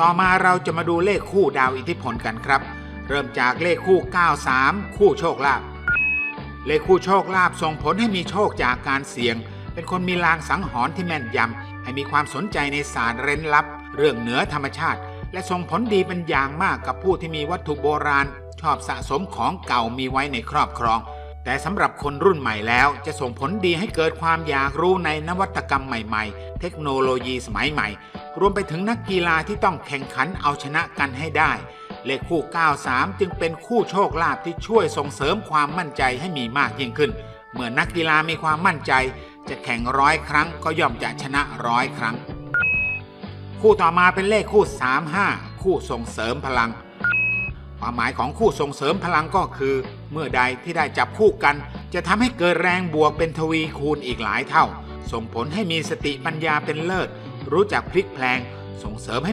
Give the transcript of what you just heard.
ต่อมาเราจะมาดูเลขคู่ดาวอิทธิพลกันครับ เริ่มจากเลขคู่ 93 คู่โชคลาภเลขคู่โชคลาภส่งผลให้มีโชคจากการเสี่ยง เป็นคนมีลางสังหรณ์ที่แม่นยำให้มีความสนใจในศาสตร์เร้นลับ เรื่องเหนือธรรมชาติ และส่งผลดีเป็นอย่างมากกับผู้ที่มีวัตถุโบราณ ชอบสะสมของเก่ามีไว้ในครอบครอง แต่สำหรับคนรุ่นใหม่แล้วจะส่งผลดีให้เกิดความอยากรู้ในนวัตกรรมใหม่ ๆ เทคโนโลยีสมัยใหม่ รวมไปถึงนักกีฬาที่ต้องแข่งขันเอาชนะกันให้ได้ เลขคู่ 93 จึงเป็นคู่โชคลาภที่ช่วยส่งเสริมความมั่นใจให้มีมากยิ่งขึ้น เมื่อนักกีฬามีความมั่นใจ จะแข่งร้อยครั้งก็ย่อมจะชนะร้อยครั้ง คู่ต่อมาเป็นเลขคู่ 35 คู่ส่งเสริมพลัง ความหมายของคู่ส่งเสริมพลังก็คือ เมื่อใดที่ได้จับคู่กัน จะทำให้เกิดแรงบวกเป็นทวีคูณอีกหลายเท่า ส่งผลให้มีสติปัญญาเป็นเลิศ รู้จักพลิกแพลงส่งเสริมให้